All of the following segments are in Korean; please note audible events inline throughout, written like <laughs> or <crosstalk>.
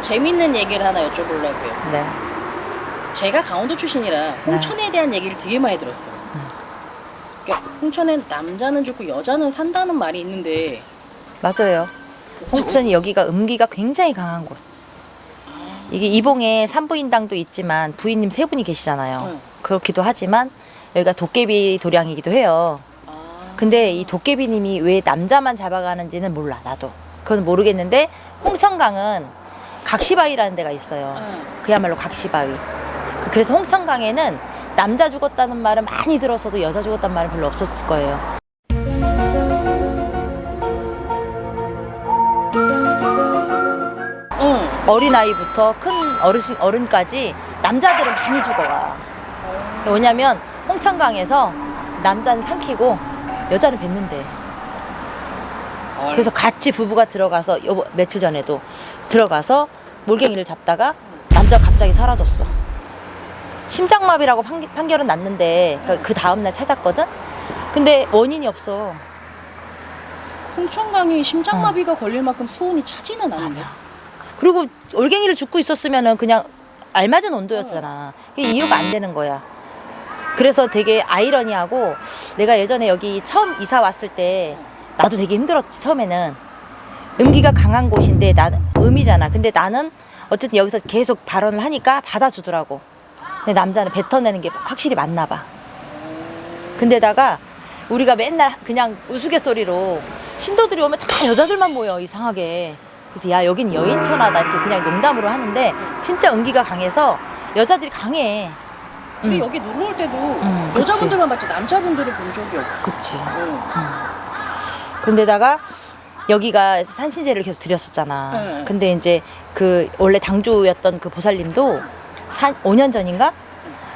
재밌는 얘기를 하나 여쭤보려고요. 네. 제가 강원도 출신이라 홍천에 대한 얘기를 되게 많이 들었어요. 그러니까 홍천엔 남자는 죽고 여자는 산다는 말이 있는데 맞아요. 홍천이 여기가 음기가 굉장히 강한 곳. 이게 이봉에 산부인당도 있지만 부인님 세 분이 계시잖아요. 응. 그렇기도 하지만 여기가 도깨비 도량이기도 해요. 아, 근데 이 도깨비님이 왜 남자만 잡아가는지는 몰라 나도. 그건 모르겠는데 홍천강은 각시바위라는 데가 있어요. 응. 그야말로 각시바위. 그래서 홍천강에는 남자 죽었다는 말은 많이 들어서도 여자 죽었다는 말은 별로 없었을 거예요. 응. 어린아이부터 큰 어르신, 어른까지 남자들은 많이 죽어가. 왜냐면 홍천강에서 남자는 삼키고 여자는 뱉는데. 그래서 같이 부부가 들어가서 요 며칠 전에도 들어가서 몰갱이를 잡다가 남자가 갑자기 사라졌어. 심장마비라고 판, 판결은 났는데 그- 그 다음날 찾았거든. 근데 원인이 없어. 홍천강이 심장마비가 걸릴 만큼 수온이 차지는 않은데. 그리고 올갱이를 죽고 있었으면은 그냥 알맞은 온도였잖아. 이게 이유가 안 되는 거야. 그래서 되게 아이러니하고 내가 예전에 여기 처음 이사 왔을 때 나도 되게 힘들었지 처음에는 음기가 강한 곳인데 나는 음이잖아. 근데 나는 어쨌든 여기서 계속 발언을 하니까 받아주더라고. 근데 남자는 뱉어내는 게 확실히 맞나 봐. 근데다가 우리가 맨날 그냥 우스갯소리로 신도들이 오면 다 여자들만 모여 이상하게. 그래서 야 여긴 여인천하다 이렇게 그냥 농담으로 하는데 진짜 은기가 강해서 여자들이 강해. 근데 응. 여기 놀러 올 때도 응, 그치. 여자분들만 봤지 남자분들을 본 적이 없고. 그치. 응. 근데다가 여기가 산신제를 계속 드렸었잖아. 네. 근데 이제 그 원래 당주였던 그 보살님도 산 5년 전인가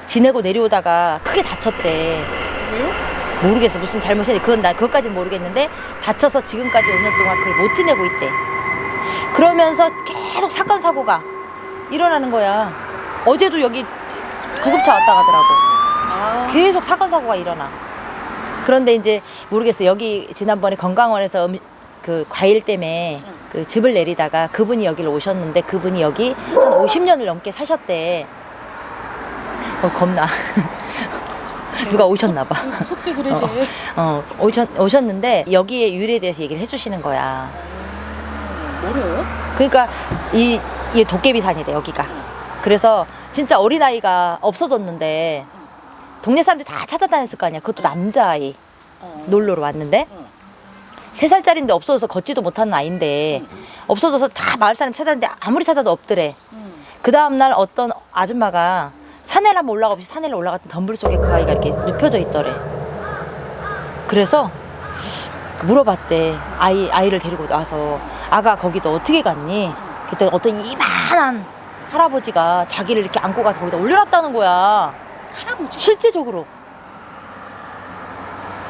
지내고 내려오다가 크게 다쳤대. 왜요? 모르겠어 무슨 잘못이 그건 나 그것까진 모르겠는데 다쳐서 지금까지 5년 동안 그걸 못 지내고 있대. 그러면서 계속 사건 사고가 일어나는 거야. 어제도 여기 구급차 왔다 가더라고. 아, 계속 사건 사고가 일어나. 그런데 이제 모르겠어. 여기 지난번에 건강원에서 음, 그 과일 때문에 그 즙을 내리다가 그분이 여기를 오셨는데 그분이 여기 한 50년을 넘게 사셨대. 어 겁나. <laughs> 누가 오셨나 봐. 무섭게 그래 쟤. 어 오셨 오셨는데 여기에 유래에 대해서 얘기를 해주시는 거야. 뭐래요? 그러니까 이, 이 도깨비산이래 여기가. 그래서 진짜 어린 아이가 없어졌는데 동네 사람들이 다 찾아다녔을 거 아니야. 그것도 남자아이 어. 놀러로 왔는데 응. 세 살짜리인데 없어져서 걷지도 못하는 아이인데 없어져서 다 마을 사람 찾았는데 아무리 찾아도 없더래. 응. 그 다음 날 어떤 아줌마가 산에를 한번 올라가 보시 산에를 올라갔더니 덤불 속에 그 아이가 이렇게 눕혀져 있더래. 그래서 물어봤대. 아이 아이를 데리고 와서 아가 거기도 어떻게 갔니? 그때 어떤 이만한 할아버지가 자기를 이렇게 안고 가서 거기다 올려놨다는 거야. 할아버지. 실제적으로.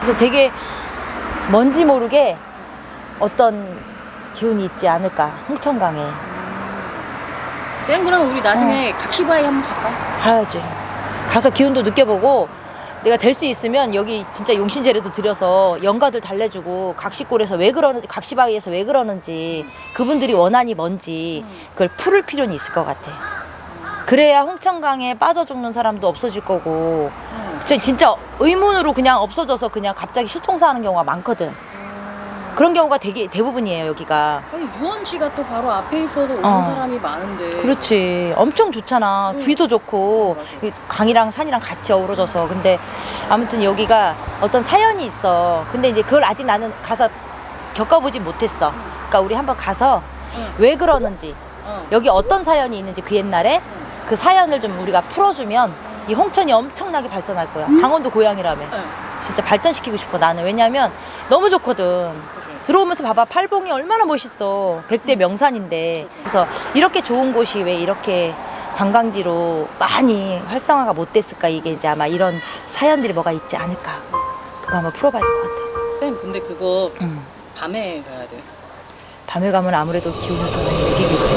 그래서 되게 뭔지 모르게 어떤 기운이 있지 않을까 홍천강에 땡 그러면 우리 나중에 각시바위 한번 갈까? 가야지. 가서 기운도 느껴보고 내가 될 수 있으면 여기 진짜 용신제례도 드려서 영가들 달래주고 각시골에서 왜 그러는지 각시바위에서 왜 그러는지 그분들이 원한이 뭔지 그걸 풀을 필요는 있을 것 같아. 그래야 홍천강에 빠져 죽는 사람도 없어질 거고 응. 진짜- 의문으로 그냥 없어져서 그냥 갑자기 실종사하는 경우가 많거든. 그런 경우가 되게 대부분이에요 여기가. 아니 유원지가 또 바로 앞에 있어서 오는 어. 사람이 많은데. 그렇지. 엄청 좋잖아. 응. 귀도 좋고. 이 강이랑 산이랑 같이 어우러져서. 근데 아무튼 여기가 어떤 사연이 있어. 근데 이제 그걸 아직 나는 가서 겪어보지 못했어. 그러니까 우리 한번 가서 응. 왜 그러는지 어. 여기 어떤 사연이 있는지 그 옛날에 그 사연을 좀 우리가 풀어주면 이 홍천이 엄청나게 발전할 거야. 강원도 고향이라며. 응. 진짜 발전시키고 싶어 나는. 왜냐면 너무 좋거든. 들어오면서 봐봐 팔봉이 얼마나 멋있어 백대 명산인데 그래서 이렇게 좋은 곳이 왜 이렇게 관광지로 많이 활성화가 못 됐을까 이게 이제 아마 이런 사연들이 뭐가 있지 않을까 그거 한번 풀어봐야 될 것 같아 쌤 근데 그거 응. 밤에 가야 돼. 밤에 가면 아무래도 기운을 더 많이 느끼겠지